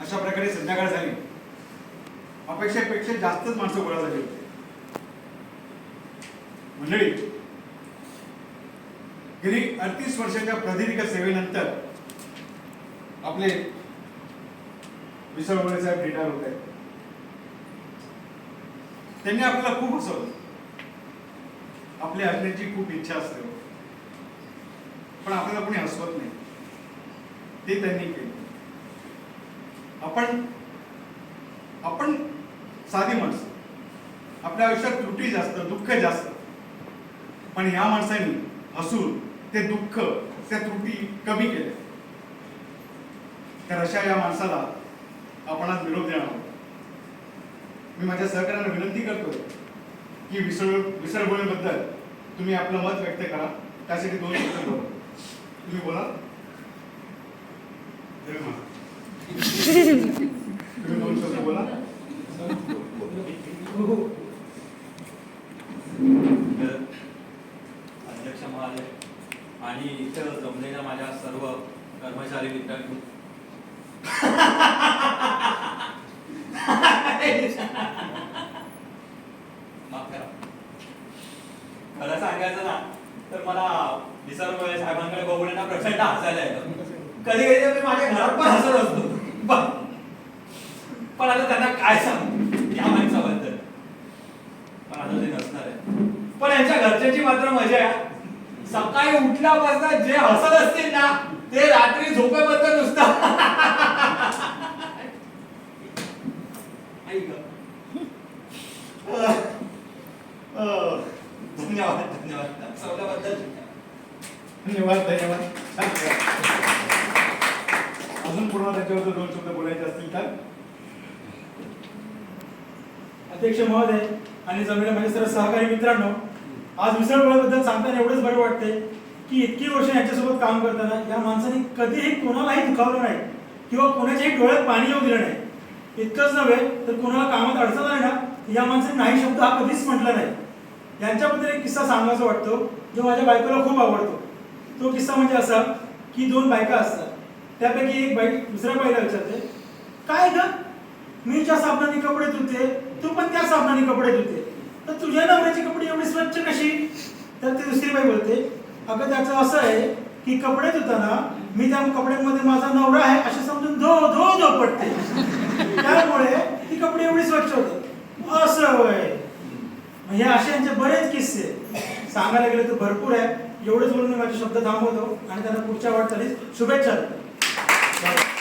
अशा प्रकारे संध्याकाळ झाली. अपेक्षेपेक्षा जास्तच माणसं गोळा झाली होती. मंडळी गेली अडतीस वर्षाच्या प्रदीर्घ सेवेनंतर आपले विसरवळे साहेब रिटायर होत आहेत. त्यांनी आपल्याला खूप हसवलं. आपल्या हसण्याची खूप इच्छा असते. पण आपल्याला कोणी हसवत नाही. ते त्यांनी केलं. आपण आपण साधी माणसं. आपल्या आयुष्यात त्रुटी जास्त दुःख जास्त. पण ह्या माणसांनी हसून ते दुःख त्या त्रुटी कमी केल्या तर अशा या माणसाला आपण आज निरोप देणार आहोत. मी माझ्या सहकार्यांना विनंती करतो की विसर विसरगोळीबद्दल तुम्ही आपलं मत व्यक्त करा. त्यासाठी दोन शब्द बोला. तुम्ही बोला. तुम्ही दोन शब्द बोला. अध्यक्ष महोदय आणि इथं जमलेल्या माझ्या सर्व कर्मचारी मित्रांनी. माफ करा. खरं सांगायचं ना तर मला निसर्ग साहेबांकडे बघून ना प्रचंड हसायला येतं. कधी कधी मी माझ्या घरात पण हसत असतो. पण पण आता त्यांना काय सांगू? या माणसाबद्दल. पण आता ते नसणार आहे. पण यांच्या घरच्यांची मात्र मजा आहे सकाळी उठल्यापासून जे हसत असतील ना ते रात्री झोपेबद्दल नुसतं. ऐक. धन्यवाद धन्यवाद. सवल्याबद्दल धन्यवाद धन्यवाद. अजून पुन्हा त्याच्यावर दोन शब्द बोलायचे असतील तर? अध्यक्ष महोदय आणि जमिनी म्हणजे सर्व सहकारी मित्रांनो आज मिसळगोळ्याबद्दल सांगताना एवढंच बरं वाटतंय की इतकी वर्ष यांच्यासोबत काम करताना या माणसाने कधीही कोणालाही दुखावलं नाही किंवा कोणाच्याही डोळ्यात पाणी येऊ दिलं नाही. इतकंच नव्हे तर कोणाला कामात अडचण आहे ना या माणसाने नाही शब्द हा कधीच म्हटला नाही. यांच्याबद्दल एक किस्सा सांगायचा वाटतो जो माझ्या बायकोला खूप आवडतो. तो किस्सा म्हणजे असा की दोन बायका असतात. त्यापैकी एक बाईक दुसऱ्या बाईला विचारते काय ग? मी ज्या साबणाने कपडे धुते तू पण त्या साबणाने कपडे धुते. तर तुझ्या नवऱ्याचे कपडे एवढी स्वच्छ कशी तर ती दुसरी बाई बोलते अगं त्याचं असं आहे की कपडे धुताना मी त्या कपड्यांमध्ये माझा नवरा आहे असे समजून धो धो धो पडते. त्यामुळे ती कपडे एवढी स्वच्छ होतात असं होय. मग हे असे यांचे बरेच किस्से सांगायला गेले तर भरपूर आहे. एवढेच बोलून मी माझे शब्द थांबवतो आणि त्यांना पुढच्या वाटचालीस शुभेच्छा देतो.